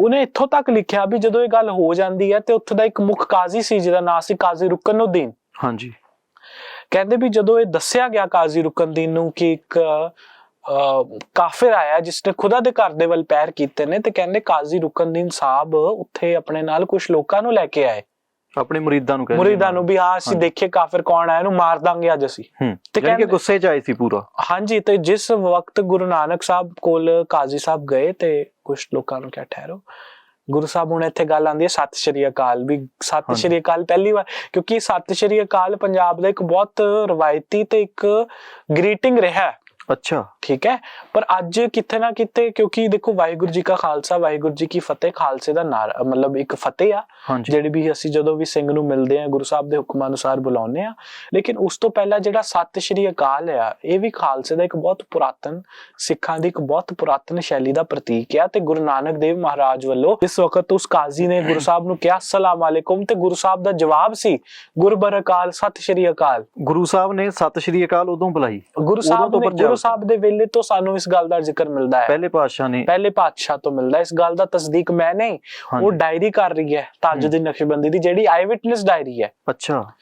ਉਹਨੇ ਇੱਥੋਂ ਤੱਕ ਲਿਖਿਆ ਵੀ ਜਦੋਂ ਇਹ ਗੱਲ ਹੋ ਜਾਂਦੀ ਹੈ ਤੇ ਉੱਥੇ ਦਾ ਇੱਕ ਮੁੱਖ ਕਾਜ਼ੀ ਸੀ ਜਿਹਦਾ ਨਾਂ ਸੀ ਕਾਜ਼ੀ ਰੁਕਨਉਦੀਨ। ਹਾਂਜੀ। ਕਹਿੰਦੇ ਵੀ ਜਦੋਂ ਇਹ ਦੱਸਿਆ ਗਿਆ ਕਾਜ਼ੀ ਰੁਕਨਦੀਨ ਨੂੰ ਕਿ ਇੱਕ ਕਾਫਰ ਆਇਆ ਜਿਸ ਨੇ ਖੁਦਾ ਦੇ ਘਰ ਦੇ ਵੱਲ ਪੈਰ ਕੀਤੇ ਨੇ ਤੇ ਕਹਿੰਦੇ ਕਾਜ਼ੀ ਰੁਕਨਦੀਨ ਸਾਹਿਬ ਉੱਥੇ ਆਪਣੇ ਨਾਲ ਕੁਝ ਲੋਕਾਂ ਨੂੰ ਲੈ ਕੇ ਆਏ। ਆਪਣੇ ਮੁਰੀਦਾਂ ਨੂੰ ਕਹਿੰਦੇ ਮੁਰੀਦਾਂ ਨੂੰ ਵੀ ਆ ਅਸੀਂ ਦੇਖੇ ਕਾਫਰ ਕੌਣ ਆਇਆ ਇਹਨੂੰ ਮਾਰ ਦਾਂਗੇ ਅੱਜ ਅਸੀਂ। ਤੇ ਕਹਿੰਦੇ ਗੁੱਸੇ 'ਚ ਆਏ ਸੀ ਪੂਰਾ। ਹਾਂਜੀ ਤੇ ਜਿਸ ਵਕਤ ਗੁਰੂ ਨਾਨਕ ਸਾਹਿਬ ਕੋਲ ਕਾਜ਼ੀ ਸਾਹਿਬ ਗਏ ਤੇ ਕੁਝ ਲੋਕਾਂ ਨੂੰ ਕਿਹਾ ਠਹਿਰੋ। ਗੁਰੂ ਸਾਹਿਬ ਹੁਣ ਇੱਥੇ ਗੱਲ ਆਂਦੀ ਹੈ ਸਤਿ ਸ਼੍ਰੀ ਅਕਾਲ। ਵੀ ਸਤਿ। ਸ਼੍ਰੀ ਅਕਾਲ ਪਹਿਲੀ ਵਾਰ ਕਿਉਂਕਿ ਸਤਿ ਸ਼੍ਰੀ ਅਕਾਲ ਪੰਜਾਬ ਦਾ ਇੱਕ ਬਹੁਤ ਰਵਾਇਤੀ ਤੇ ਇੱਕ ਗ੍ਰੀਟਿੰਗ ਰਿਹਾ ਹੈ, ਅੱਛਾ। ਠੀਕ ਹੈ? ਪਰ ਅੱਜ ਕਿਤੇ ਨਾ ਕਿਤੇ ਕਿਉਂਕਿ ਦੇਖੋ ਵਾਹਿਗੁਰੂ ਜੀ ਕਾ ਖਾਲਸਾ ਵਾਹਿਗੁਰੂ ਜੀ ਕੀ ਫਤਿਹ ਖਾਲਸੇ ਦਾ ਨਾਰਾ ਮਤਲਬ ਇੱਕ ਫਤਿਹ ਆ ਜਿਹੜੀ ਵੀ ਅਸੀਂ ਜਦੋਂ ਵੀ ਸਿੰਘ ਨੂੰ ਮਿਲਦੇ ਆ ਗੁਰੂ ਸਾਹਿਬ ਦੇ ਹੁਕਮ ਅਨੁਸਾਰ ਬੁਲਾਉਂਦੇ ਆ ਲੇਕਿਨ ਉਸ ਤੋਂ ਪਹਿਲਾਂ ਜਿਹੜਾ ਸਤਿ ਸ਼੍ਰੀ ਅਕਾਲ ਆ ਇਹ ਵੀ ਖਾਲਸੇ ਦਾ ਇੱਕ ਬਹੁਤ ਪੁਰਾਤਨ ਸਿੱਖਾਂ ਦੀ ਇੱਕ ਬਹੁਤ ਪੁਰਾਤਨ ਸ਼ੈਲੀ ਦਾ ਪ੍ਰਤੀਕ ਆ ਤੇ ਗੁਰੂ ਨਾਨਕ ਦੇਵ ਮਹਾਰਾਜ ਵੱਲੋਂ ਇਸ ਵਕਤ ਉਸ ਕਾਜ਼ੀ ਨੇ ਗੁਰੂ ਸਾਹਿਬ ਨੂੰ ਕਿਹਾ ਅਸਲਾਮ ਅਲੈਕੁਮ ਤੇ ਗੁਰੂ ਸਾਹਿਬ ਦਾ ਜਵਾਬ ਸੀ ਗੁਰਬਰ ਅਕਾਲ ਸਤਿ ਸ਼੍ਰੀ ਅਕਾਲ। ਗੁਰੂ ਸਾਹਿਬ ਨੇ ਸਤਿ ਸ਼੍ਰੀ ਅਕਾਲ ਉਦੋਂ ਬੁਲਾਈ। ਗੁਰੂ ਸਾਹਿਬ ਨੇ ਗੁਰੂ ਸਾਹਿਬ ਦੇ ਵੇਲੇ ਤੋਂ ਸਾਨੂੰ ਇਸ ਗੱਲ ਦਾ ਜ਼ਿਕਰ ਮਿਲਦਾ ਹੈ। ਪਹਿਲੇ ਪਾਤਸ਼ਾਹ ਨੇ ਪਹਿਲੇ ਪਾਤਸ਼ਾਹ ਤੋਂ ਮਿਲਦਾ। ਇਸ ਗੱਲ ਦਾ ਤਸਦੀਕ ਮੈਂ ਨਹੀਂ ਉਹ ਡਾਇਰੀ ਕਰ ਰਹੀ ਹੈ ਤਾਜੁਦੀਨ ਨਕਸ਼ਬੰਦੀ ਦੀ ਜਿਹੜੀ ਆਈ ਵਿਟਨੈਸ ਡਾਇਰੀ ਹੈ। ਅੱਛਾ।